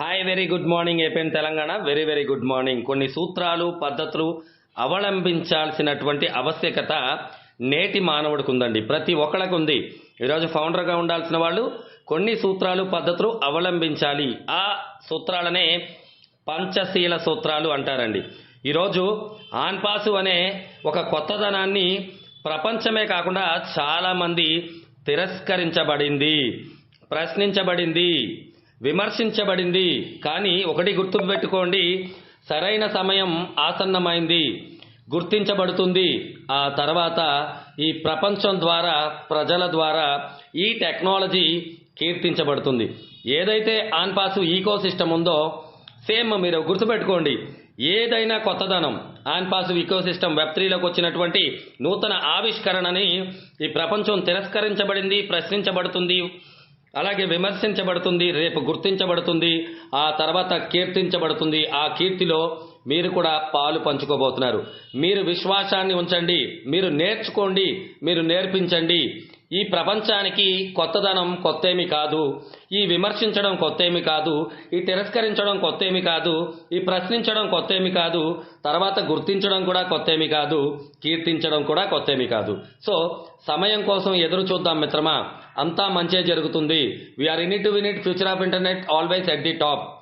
Hi very good morning APN Telangana. Very very good morning కొన్ని సూత్రాలు పద్ధతులు అవలంబించాల్సినటువంటి ఆవశ్యకత నేటి మానవుడికి ఉందండి. ప్రతి ఒక్కళ్ళకు ఉంది. ఈరోజు ఫౌండర్గా ఉండాల్సిన వాళ్ళు కొన్ని సూత్రాలు పద్ధతులు అవలంబించాలి. ఆ సూత్రాలనే పంచశీల సూత్రాలు అంటారండి. ఈరోజు ఆన్పాసు అనే ఒక కొత్తదనాన్ని ప్రపంచమే కాకుండా చాలామంది తిరస్కరించబడింది ప్రశ్నించబడింది. విమర్శించబడింది. కానీ ఒకటి గుర్తుపెట్టుకోండి సరైన సమయం ఆసన్నమైంది గుర్తించబడుతుంది. ఆ తర్వాత ఈ ప్రపంచం ద్వారా ప్రజల ద్వారా ఈ టెక్నాలజీ కీర్తించబడుతుంది. ఏదైతే ఆన్పాసు ఈకో సిస్టమ్ ఉందో సేమ్ మీరు గుర్తుపెట్టుకోండి ఏదైనా కొత్తదనం ఆన్పాసు ఈకో సిస్టమ్ వెబ్ త్రీలోకి వచ్చినటువంటి నూతన ఆవిష్కరణని ఈ ప్రపంచం తిరస్కరించబడింది ప్రశ్నించబడుతుంది. అలాగే విమర్శించబడుతుంది రేపు గుర్తించబడుతుంది ఆ తర్వాత కీర్తించబడుతుంది. ఆ కీర్తిలో మీరు కూడా పాలు పంచుకోబోతున్నారు. మీరు విశ్వాసాన్ని ఉంచండి మీరు నేర్చుకోండి మీరు నేర్పించండి. ఈ ప్రపంచానికి కొత్తదనం కొత్తేమి కాదు. ఈ విమర్శించడం కొత్తేమి కాదు. ఈ తిరస్కరించడం కొత్తేమి కాదు. ఈ ప్రశ్నించడం కొత్తేమి కాదు. తర్వాత గుర్తించడం కూడా కొత్తేమి కాదు. కీర్తించడం కూడా కొత్తేమి కాదు. సో సమయం కోసం ఎదురు చూద్దాం మిత్రమా. అంతా మంచే జరుగుతుంది. We're in to win it future of internet always at the top